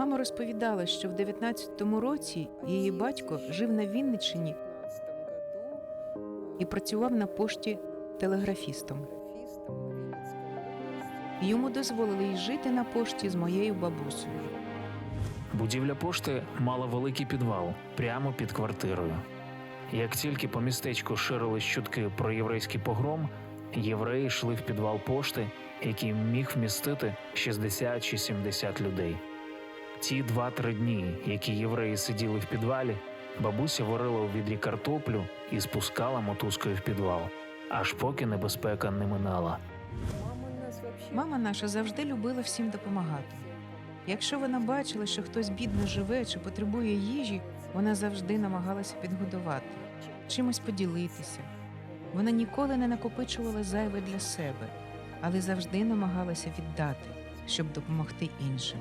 Мама розповідала, що в 19-му році її батько жив на Вінниччині і працював на пошті телеграфістом. Йому дозволили й жити на пошті з моєю бабусею. Будівля пошти мала великий підвал прямо під квартирою. Як тільки по містечку ширились чутки про єврейський погром, євреї йшли в підвал пошти, який міг вмістити 60 чи 70 людей. Ті два-три дні, які євреї сиділи в підвалі, бабуся варила у відрі картоплю і спускала мотузкою в підвал, аж поки небезпека не минала. Мама наша завжди любила всім допомагати. Якщо вона бачила, що хтось бідно живе чи потребує їжі, вона завжди намагалася підгодувати, чимось поділитися. Вона ніколи не накопичувала зайве для себе, але завжди намагалася віддати, щоб допомогти іншим.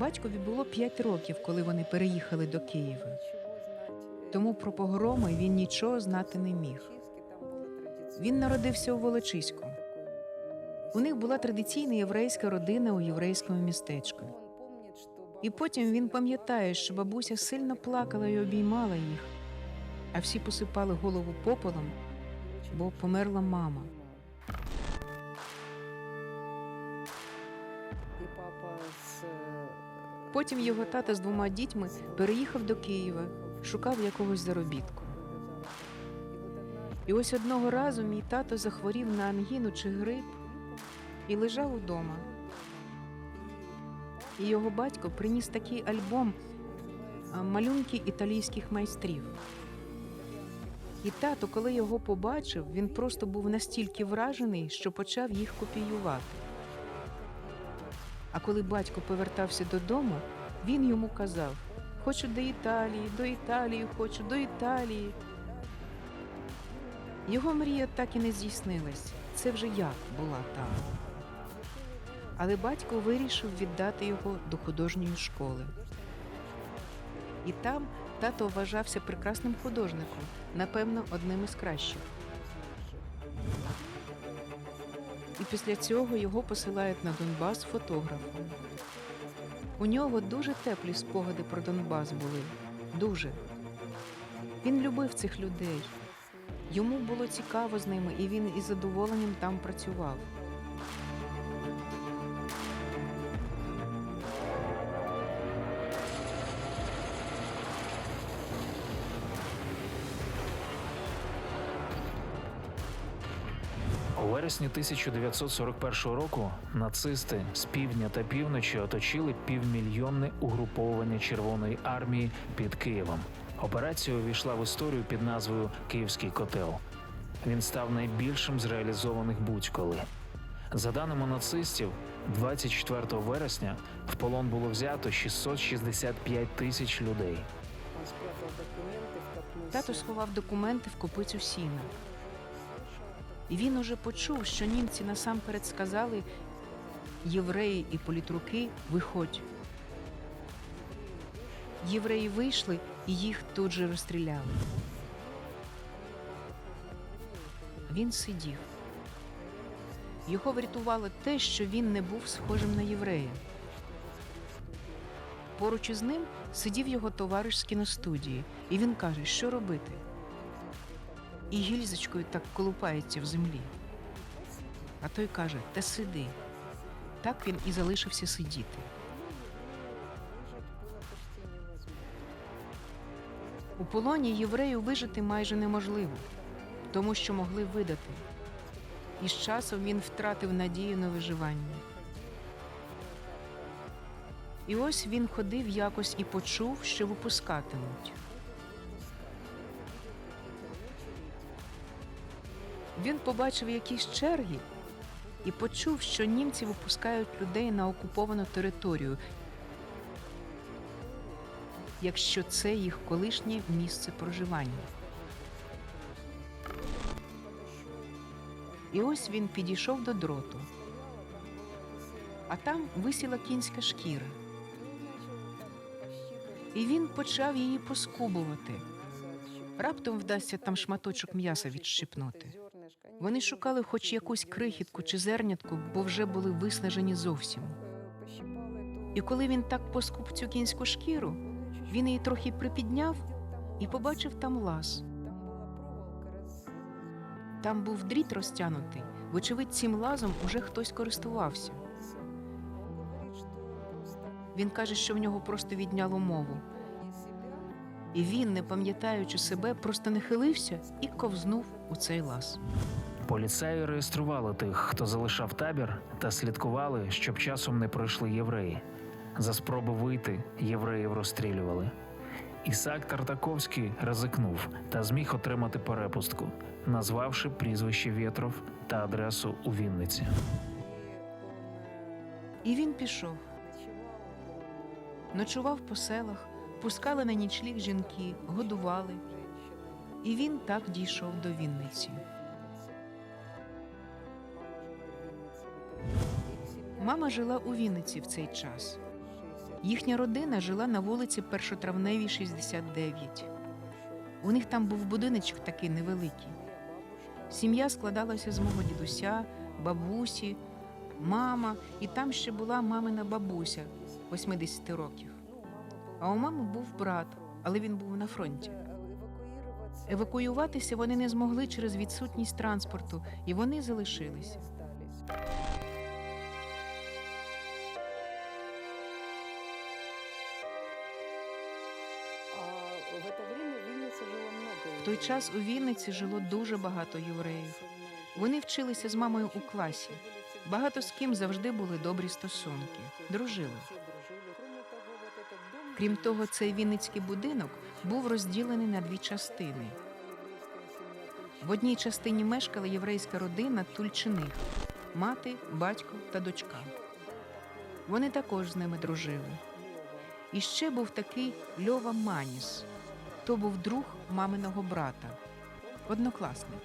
Батькові було 5 років, коли вони переїхали до Києва. Тому про погроми він нічого знати не міг. Він народився у Волочиську. У них була традиційна єврейська родина у єврейському містечку. І потім він пам'ятає, що бабуся сильно плакала і обіймала їх, а всі посипали голову попелом, бо померла мама. Потім його тато з двома дітьми переїхав до Києва, шукав якогось заробітку. І ось одного разу мій тато захворів на ангіну чи грип і лежав удома. І його батько приніс такий альбом малюнки італійських майстрів. І тато, коли його побачив, він просто був настільки вражений, що почав їх копіювати. А коли батько повертався додому, він йому казав: Хочу до Італії, до Італії, хочу до Італії. Його мрія так і не здійснилась. Це вже я була там. Але батько вирішив віддати його до художньої школи. І там тато вважався прекрасним художником, напевно, одним із кращих. І після цього його посилають на Донбас фотографом. У нього дуже теплі спогади про Донбас були. Дуже. Він любив цих людей. Йому було цікаво з ними, і він із задоволенням там працював. Вересні 1941 року нацисти з півдня та півночі оточили півмільйонне угруповування Червоної армії під Києвом. Операція увійшла в історію під назвою Київський котел. Він став найбільшим з реалізованих будь-коли. За даними нацистів, 24 вересня в полон було взято 665 тисяч людей. Тато сховав документи в копицю сіна. І він уже почув, що німці насамперед сказали євреї і політруки, виходь. Євреї вийшли і їх тут же розстріляли. Він сидів. Його врятувало те, що він не був схожим на єврея. Поруч із ним сидів його товариш з кіностудії, і він каже, що робити. І гільзочкою так колупається в землі. А той каже: Та сиди. Так він і залишився сидіти. У полоні єврею вижити майже неможливо, тому що могли видати. І з часом він втратив надію на виживання. І ось він ходив якось і почув, що випускатимуть. Він побачив якісь черги і почув, що німці випускають людей на окуповану територію, якщо це їх колишнє місце проживання. І ось він підійшов до дроту, а там висіла кінська шкіра, і він почав її поскубувати. Раптом вдасться там шматочок м'яса відщипнути. Вони шукали хоч якусь крихітку чи зернятку, бо вже були виснажені зовсім. І коли він так поскуп цю кінську шкіру, він її трохи припідняв і побачив там лаз. Там був дріт розтянутий. Вочевидь, цим лазом уже хтось користувався. Він каже, що в нього просто відняло мову. І він, не пам'ятаючи себе, просто нахилився і ковзнув у цей лаз. Поліцаї реєстрували тих, хто залишав табір, та слідкували, щоб часом не пройшли євреї. За спроби вийти євреїв розстрілювали. Ісак Тартаковський ризикнув та зміг отримати перепустку, назвавши прізвище Вєтров та адресу у Вінниці. І він пішов. Ночував по селах, пускали на нічліг жінки, годували. І він так дійшов до Вінниці. Мама жила у Вінниці в цей час. Їхня родина жила на вулиці Першотравневій, 69. У них там був будиночок такий невеликий. Сім'я складалася з мого дідуся, бабусі, мама, і там ще була мамина бабуся 80 років. А у мами був брат, але він був на фронті. Евакуюватися вони не змогли через відсутність транспорту, і вони залишилися. В той час у Вінниці жило дуже багато євреїв. Вони вчилися з мамою у класі. Багато з ким завжди були добрі стосунки, дружили. Крім того, цей вінницький будинок був розділений на дві частини. В одній частині мешкала єврейська родина Тульчиних мати, батько та дочка. Вони також з ними дружили. І ще був такий Льова Маніс. То був друг маминого брата, однокласник.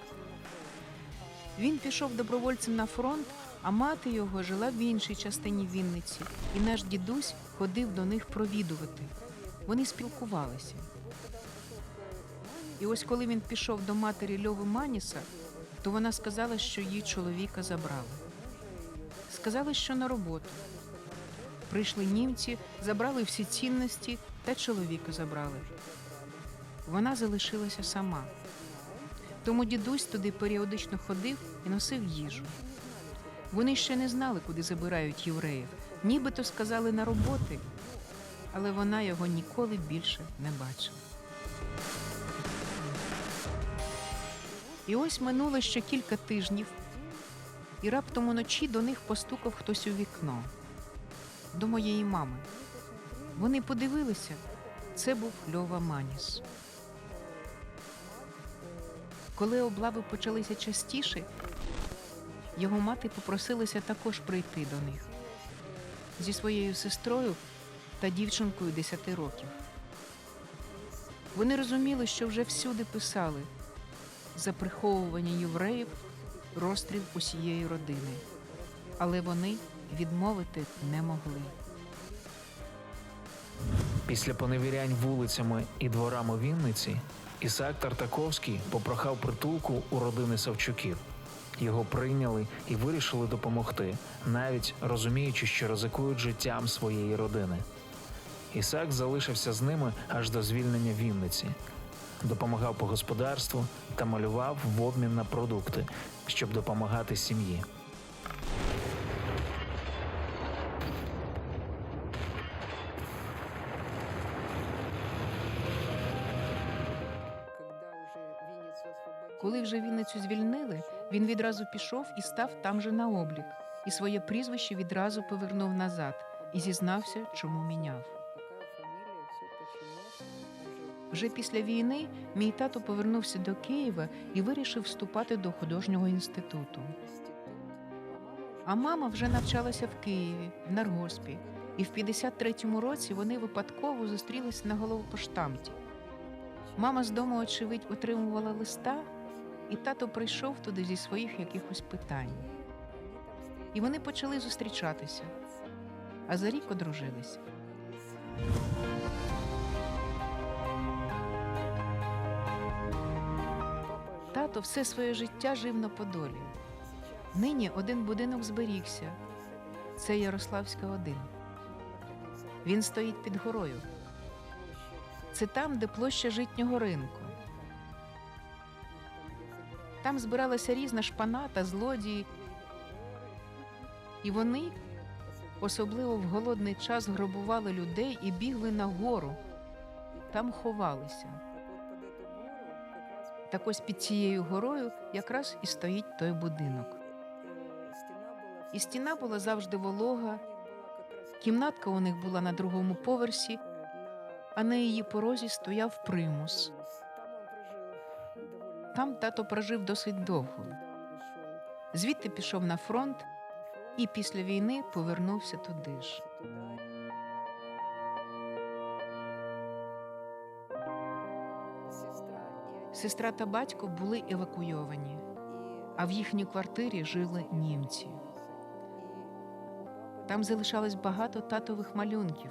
Він пішов добровольцем на фронт, а мати його жила в іншій частині Вінниці, і наш дідусь ходив до них провідувати. Вони спілкувалися. І ось коли він пішов до матері Льови Маніса, то вона сказала, що її чоловіка забрали. Сказали, що на роботу. Прийшли німці, забрали всі цінності та чоловіка забрали. Вона залишилася сама. Тому дідусь туди періодично ходив і носив їжу. Вони ще не знали, куди забирають євреїв, нібито сказали на роботи, але вона його ніколи більше не бачила. І ось минуло ще кілька тижнів, і раптом уночі до них постукав хтось у вікно до моєї мами. Вони подивилися, це був Льова Маніс. Коли облави почалися частіше, його мати попросилася також прийти до них зі своєю сестрою та дівчинкою 10 років. Вони розуміли, що вже всюди писали за приховування євреїв розстріл усієї родини, але вони відмовити не могли. Після поневірянь вулицями і дворами Вінниці Ісаак Тартаковський попрохав притулку у родини Савчуків. Його прийняли і вирішили допомогти, навіть розуміючи, що ризикують життям своєї родини. Ісаак залишився з ними аж до звільнення Вінниці, допомагав по господарству та малював в обмін на продукти, щоб допомагати сім'ї. Коли вже Вінницю звільнили, він відразу пішов і став там же на облік, і своє прізвище відразу повернув назад і зізнався, чому міняв. Вже після війни мій тато повернувся до Києва і вирішив вступати до художнього інституту. А мама вже навчалася в Києві, в Наргоспі, і в 53-му році вони випадково зустрілися на головопоштамті. Мама з дому, очевидь, отримувала листа, і тато прийшов туди зі своїх якихось питань. І вони почали зустрічатися, а за рік одружилися. Тато все своє життя жив на Подолі. Нині один будинок зберігся. Це Ярославська 1. Він стоїть під горою. Це там, де площа житнього ринку. Там збиралася різна шпана та злодії, і вони, особливо в голодний час, грабували людей і бігли на гору. Там ховалися. Так ось під цією горою якраз і стоїть той будинок. І стіна була завжди волога, кімнатка у них була на другому поверсі, а на її порозі стояв примус. Там тато прожив досить довго. Звідти пішов на фронт і після війни повернувся туди ж. Сестра та батько були евакуйовані, а в їхній квартирі жили німці. Там залишалось багато татових малюнків.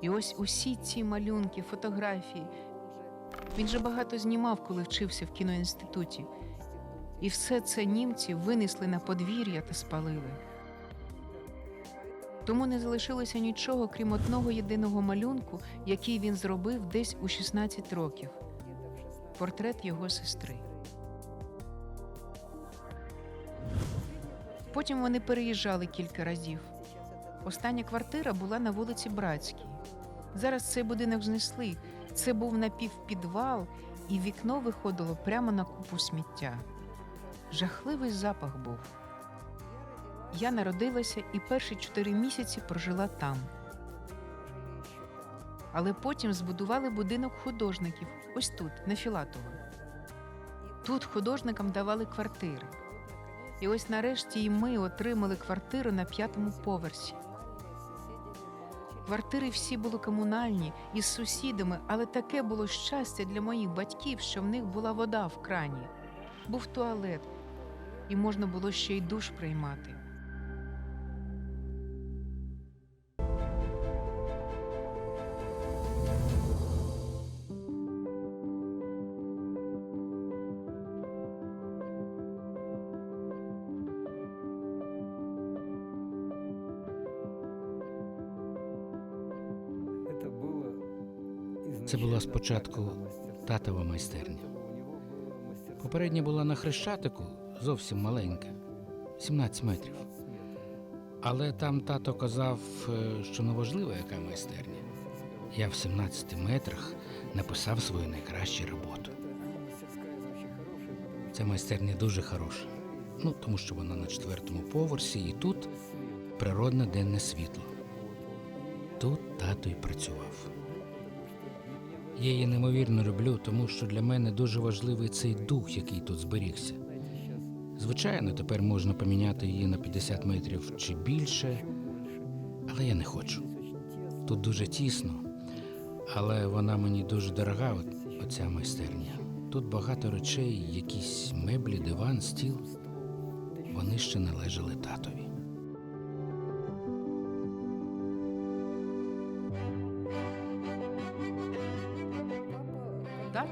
І ось усі ці малюнки, фотографії. Він же багато знімав, коли вчився в кіноінституті. І все це німці винесли на подвір'я та спалили. Тому не залишилося нічого, крім одного єдиного малюнку, який він зробив десь у 16 років портрет його сестри. Потім вони переїжджали кілька разів. Остання квартира була на вулиці Братській. Зараз цей будинок знесли. Це був напівпідвал, і вікно виходило прямо на купу сміття. Жахливий запах був. Я народилася і перші чотири місяці прожила там. Але потім збудували будинок художників ось тут, на Філатово. Тут художникам давали квартири. І ось нарешті і ми отримали квартиру на п'ятому поверсі. Квартири всі були комунальні із сусідами, але таке було щастя для моїх батьків, що в них була вода в крані, був туалет, і можна було ще й душ приймати. Спочатку татова майстерня. Попередня була на хрещатику зовсім маленька, 17 метрів. Але там тато казав, е, що неважливо, яка майстерня. Я в 17 метрах написав свою найкращу роботу. Ця майстерня дуже хороша. Ну, тому що вона на четвертому поверсі, і тут природне денне світло. Тут тато й працював. Я її неймовірно люблю, тому що для мене дуже важливий цей дух, який тут зберігся. Звичайно, тепер можна поміняти її на 50 метрів чи більше, але я не хочу. Тут дуже тісно, але вона мені дуже дорога, оця майстерня. Тут багато речей, якісь меблі, диван, стіл. Вони ще належали татові.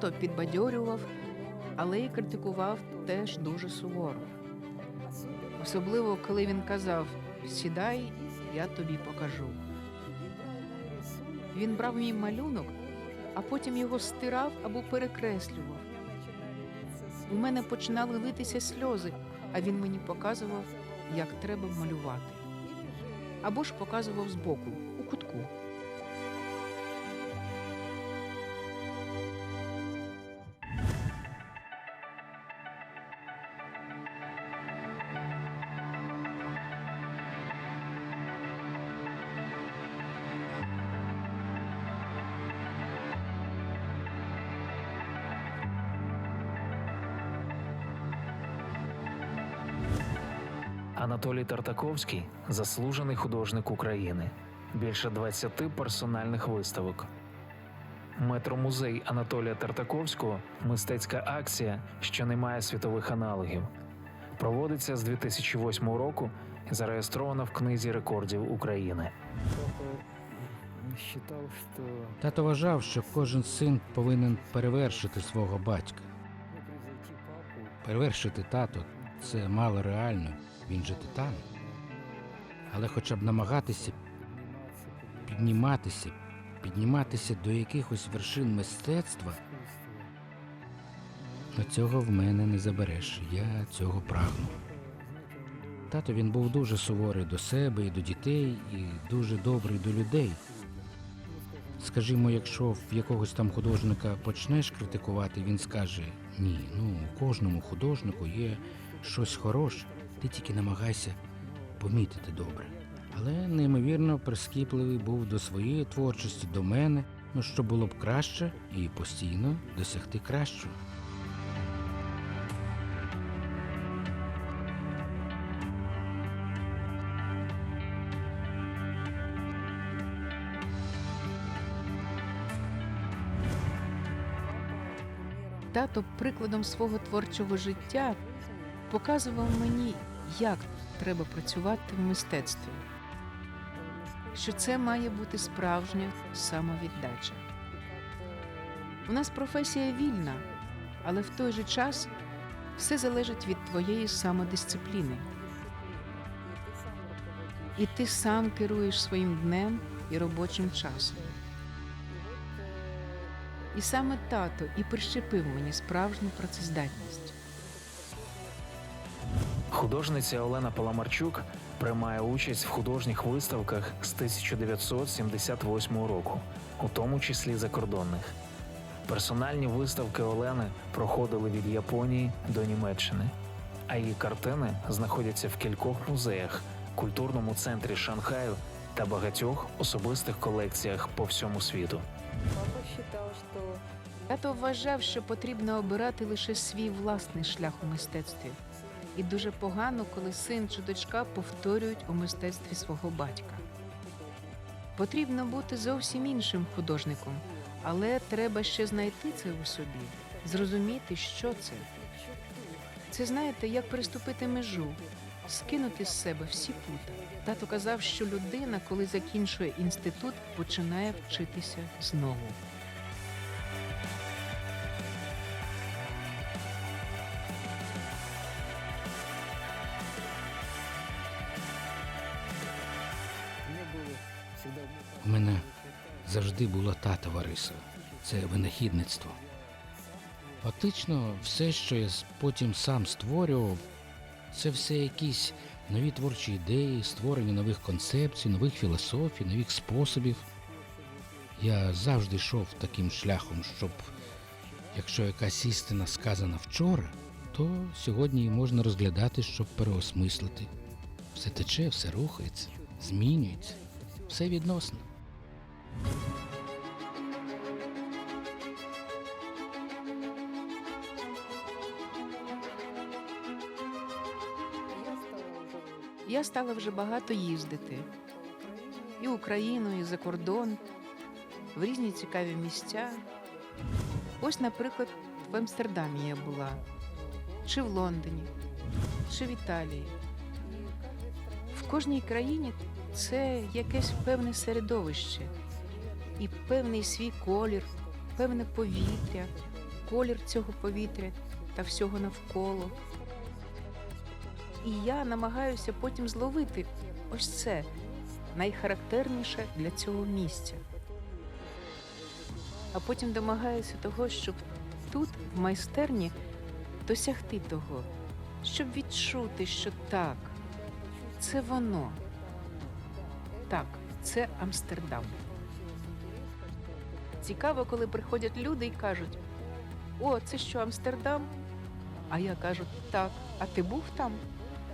Тато підбадьорював, але й критикував теж дуже суворо. Особливо, коли він казав: Сідай, я тобі покажу. Він брав мій малюнок, а потім його стирав або перекреслював. У мене починали литися сльози, а він мені показував, як треба малювати. Або ж показував збоку, у кутку. Анатолій Тартаковський заслужений художник України. Більше 20 персональних виставок. Метромузей Анатолія Тартаковського мистецька акція, що не має світових аналогів. Проводиться з 2008 року і зареєстрована в книзі рекордів України. Что Тато вважав, що кожен син повинен перевершити свого батька. Перевершити тато це мало реально, він же титан. Але хоча б намагатися підніматися, підніматися до якихось вершин мистецтва, но цього в мене не забереш. Я цього прагну. Тато він був дуже суворий до себе і до дітей, і дуже добрий до людей. Скажімо, якщо в якогось там художника почнеш критикувати, він скаже: ні, ну у кожному художнику є щось хороше, ти тільки намагайся помітити добре. Але неймовірно прискіпливий був до своєї творчості, до мене, ну що було б краще і постійно досягти кращого. Тато прикладом свого творчого життя показував мені, як треба працювати в мистецтві, що це має бути справжня самовіддача. У нас професія вільна, але в той же час все залежить від твоєї самодисципліни. І ти сам керуєш своїм днем і робочим часом. І саме тато і прищепив мені справжню працездатність. Художниця Олена Паламарчук приймає участь в художніх виставках з 1978 року, у тому числі закордонних. Персональні виставки Олени проходили від Японії до Німеччини, а її картини знаходяться в кількох музеях, культурному центрі Шанхаю та багатьох особистих колекціях по всьому світу. Папа считал, что Тато вважав, що потрібно обирати лише свій власний шлях у мистецтві. І дуже погано, коли син чи дочка повторюють у мистецтві свого батька. Потрібно бути зовсім іншим художником, але треба ще знайти це у собі, зрозуміти, що це. Це знаєте, як переступити межу, скинути з себе всі пута. Тато казав, що людина, коли закінчує інститут, починає вчитися знову. Завжди була татова риса. Це винахідництво. Фактично, все, що я потім сам створював, це все якісь нові творчі ідеї, створення нових концепцій, нових філософій, нових способів. Я завжди йшов таким шляхом, щоб якщо якась істина сказана вчора, то сьогодні її можна розглядати, щоб переосмислити. Все тече, все рухається, змінюється, все відносно. Я стала вже багато їздити і Україну, і за кордон, в різні цікаві місця. Ось, наприклад, в Амстердамі я була, чи в Лондоні, чи в Італії. В кожній країні це якесь певне середовище і певний свій колір, певне повітря, колір цього повітря та всього навколо. І я намагаюся потім зловити ось це найхарактерніше для цього місця. А потім домагаюся того, щоб тут, в майстерні, досягти того, щоб відчути, що так, це воно. Так, це Амстердам. Цікаво, коли приходять люди і кажуть: О, це що, Амстердам? А я кажу, так, а ти був там?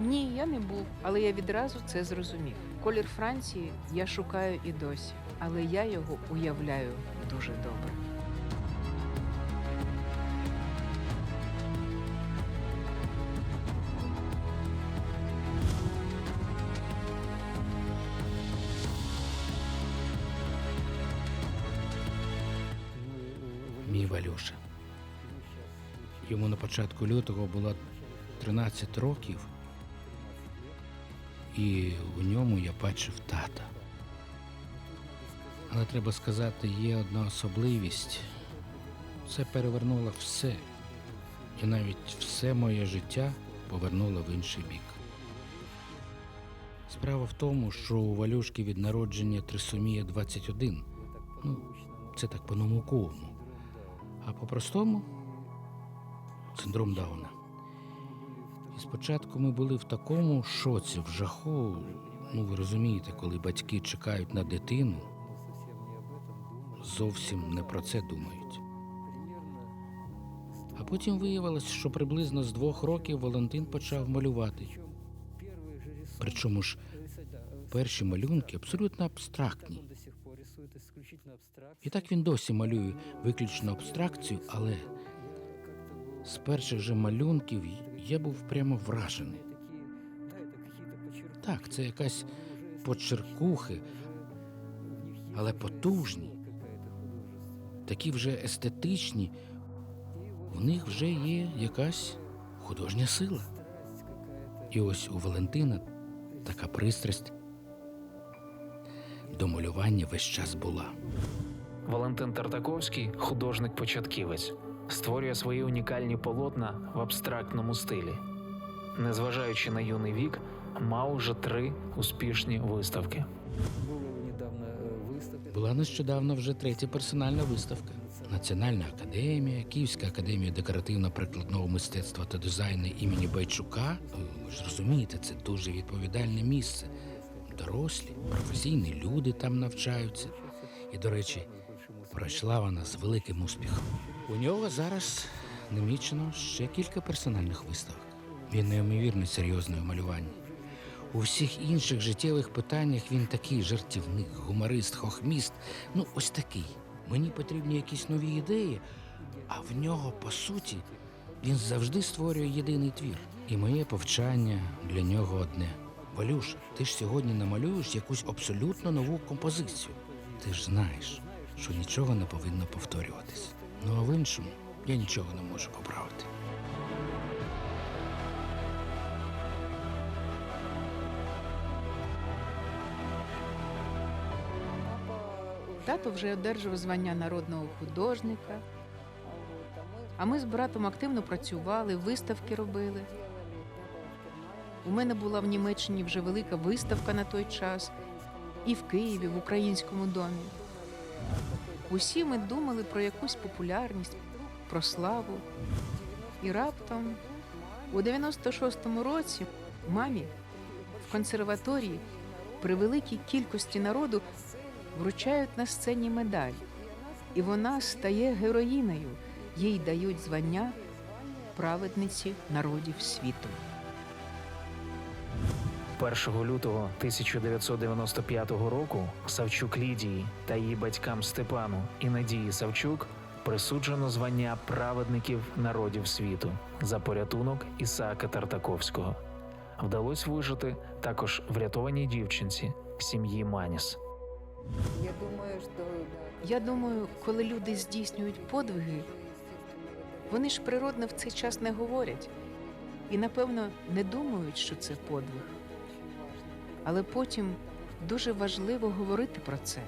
Ні, я не був, але я відразу це зрозумів. Колір Франції я шукаю і досі, але я його уявляю дуже добре. Мій Валюша. Йому на початку лютого було 13 років, і у ньому я бачив тата. Але треба сказати, є одна особливість. Це перевернуло все. і навіть все моє життя повернуло в інший бік. Справа в тому, що у Валюшки від народження трисомія 21. Ну, це так по-науковому. А по-простому синдром Дауна. І спочатку ми були в такому шоці, в жаху. Ну, ви розумієте, коли батьки чекають на дитину, зовсім не про це думають. А потім виявилось, що приблизно з двох років Валентин почав малювати. Причому ж перші малюнки абсолютно абстрактні. І так він досі малює виключно абстракцію, але з перших же малюнків я був прямо вражений. Так, це якась почеркухи, але потужні, такі вже естетичні. У них вже є якась художня сила. І ось у Валентина така пристрасть до малювання весь час була. Валентин Тартаковський художник-початківець, створює свої унікальні полотна в абстрактному стилі. Незважаючи на юний вік, мав уже три успішні виставки. Было недавно э, выставка. Була нещодавно вже третя персональна виставка. Національна академія, Київська академія декоративно-прикладного мистецтва та дизайну імені Байчука. Е, Ви ж розумієте, це дуже відповідальне місце. Дорослі, професійні люди там навчаються. І, до речі, пройшла вона з великим успіхом. У нього зараз намічено ще кілька персональних виставок. Він неймовірно серйозний у малюванні. У всіх інших життєвих питаннях він такий жартівник, гуморист, хохміст. Ну, ось такий. Мені потрібні якісь нові ідеї, а в нього, по суті, він завжди створює єдиний твір. І моє повчання для нього одне. Валюш, ти ж сьогодні намалюєш якусь абсолютно нову композицію. Ти ж знаєш, що нічого не повинно повторюватись. Ну а в іншому я нічого не можу поправити. Тато вже одержав звання народного художника. А ми з братом активно працювали, виставки робили. У мене була в Німеччині вже велика виставка на той час, і в Києві, в українському домі. Усі ми думали про якусь популярність, про славу. І раптом, у 96-му році, мамі в консерваторії при великій кількості народу вручають на сцені медаль, і вона стає героїнею. Їй дають звання праведниці народів світу. 1 лютого 1995 року Савчук Лідії та її батькам Степану і Надії Савчук присуджено звання праведників народів світу за порятунок Ісаака Тартаковського. Вдалося вижити також врятованій дівчинці сім'ї Маніс. Я думаю, что Я думаю, коли люди здійснюють подвиги, вони ж природно в цей час не говорять і, напевно, не думають, що це подвиг. Але потім дуже важливо говорити про це,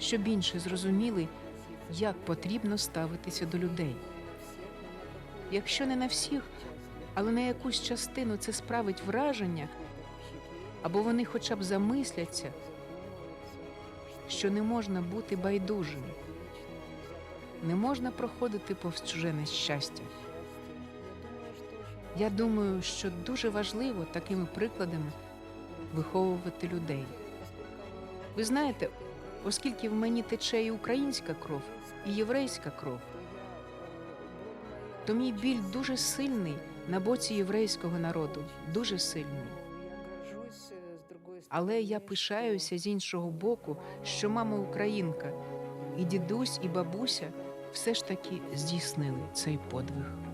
щоб інші зрозуміли, як потрібно ставитися до людей. Якщо не на всіх, але на якусь частину це справить враження, або вони хоча б замисляться, що не можна бути байдужим, не можна проходити повз чуже нещастя. Я думаю, що дуже важливо такими прикладами виховувати людей. Ви знаєте, оскільки в мені тече і українська кров, і єврейська кров, то мій біль дуже сильний на боці єврейського народу, дуже сильний. Але я пишаюся з іншого боку, що мама українка, і дідусь, і бабуся все ж таки здійснили цей подвиг.